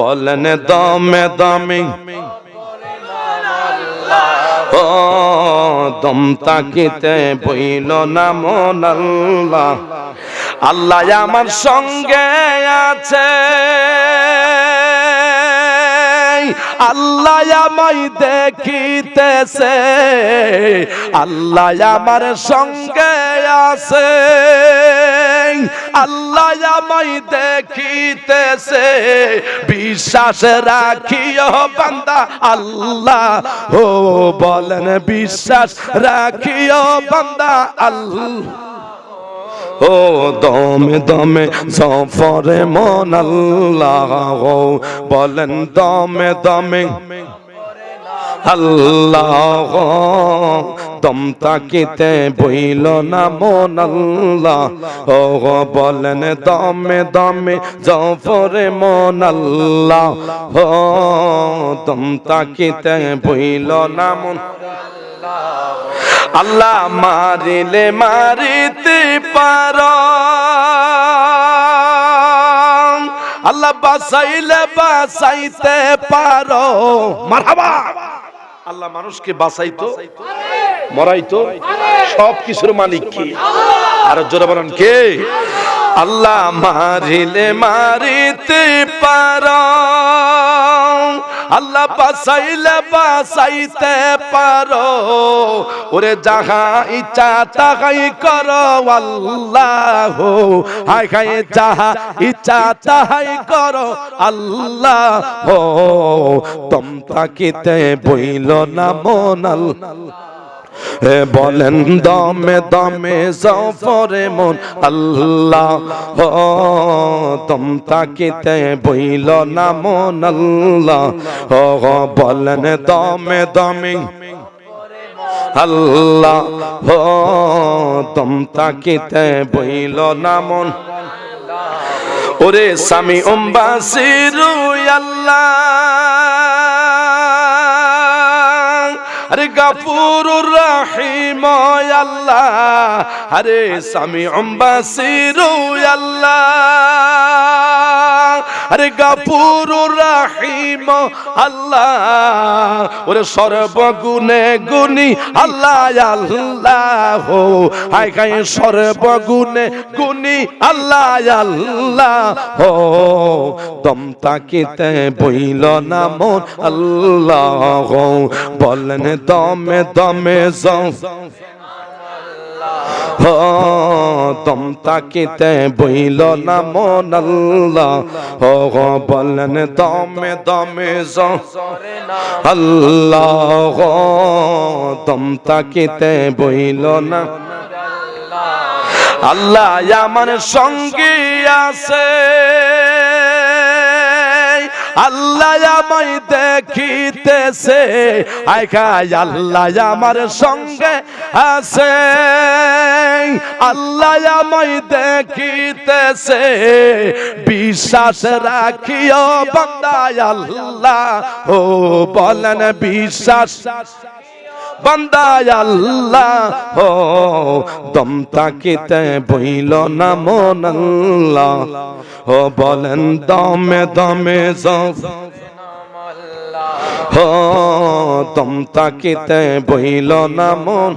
বলেন দমে দমে। ও দম তাকিতে বইল না মন আল্লাহ। আল্লাহ আমার সঙ্গে আছে। আল্লাহ আমায় দেখিতেছে। আল্লাহ আমার সঙ্গে আছে। আল্লাহ আমায় দেখিতেছে। বিশ্বাস রাখিও বান্দা, আল্লাহ ও বলেন, বিশ্বাস রাখিও বান্দা, আল্লাহ ও দমে দমে সফরে মন, আল্লাহ বলেন, দমে দমে আল্লাহ, দম তাকিতে বইল না মন আল্লাহ। ও বলেন দমে দমে জফরে মন আল্লাহ। ও, দম তাকিতে বইল না মন আল্লাহ। মারিলে মারিতে পার। আল্লাহ বাসাইলে বাসাইতে পারো। মারহাবা। আল্লাহ মানুষকে বাঁচাইতো মরাইতো সব কিছুর মালিক কি? আর জোরে বলেন কে? আল্লাহ মারিলে মারিতে পার। আল্লাহ বাসাইলে বাসাইতে পারো। ওরে যাহা ইচ্ছা তাহাই করো, আল্লাহ। হাই খাই যাহা ইচ্ছা তাহাই করো, আল্লাহ। তম তাকিতে বইল না মন এ বলেন, দমে দমে সফরে মন, আল্লাহ। তম তাকিতে বইল না মন, আল্লাহ। ও বলেন, দমে দমে আল্লাহ তম তাকিতে বইল না মন। ওরে স্বামী অম্বাসিরু আল্লাহ। আরে গাফুর রাহিম, আল্লাহ। আরে স্বামী অম্বাসির আল্লাহ। আরে গাফুর রাহিম, আল্লাহ, ওরে সর্বগুণে গুণী, আল্লাহ আল্লাহ হাই খাই সর্বগুণে গুণী, আল্লাহ আল্লাহ হো দম তাকিতে বইল না মন, আল্লাহ, বলেন দমে দমে যাও দম তাকিতে বইল না মন আল্লাহ। ও বলেন দমে দমে আল্লাহ দম তাকিতে বইল না। আল্লাহ, আমার সঙ্গে আছে। আল্লাহ আমায় দেখিতেছে। আয় খাই আল্লাহ আমার সঙ্গে আছে। আল্লাহ আমায় দেখিতেছে। বিশ্বাস রাখিও বান্দায় আল্লাহ। ও বলেন, বিশ্বাস বান্দায় আল্লাহ, ও, দম তাকিতে বইল না মন আল্লাহ। ও, বলেন দমে দমে সব ও, দম তাকিতে বইল না মন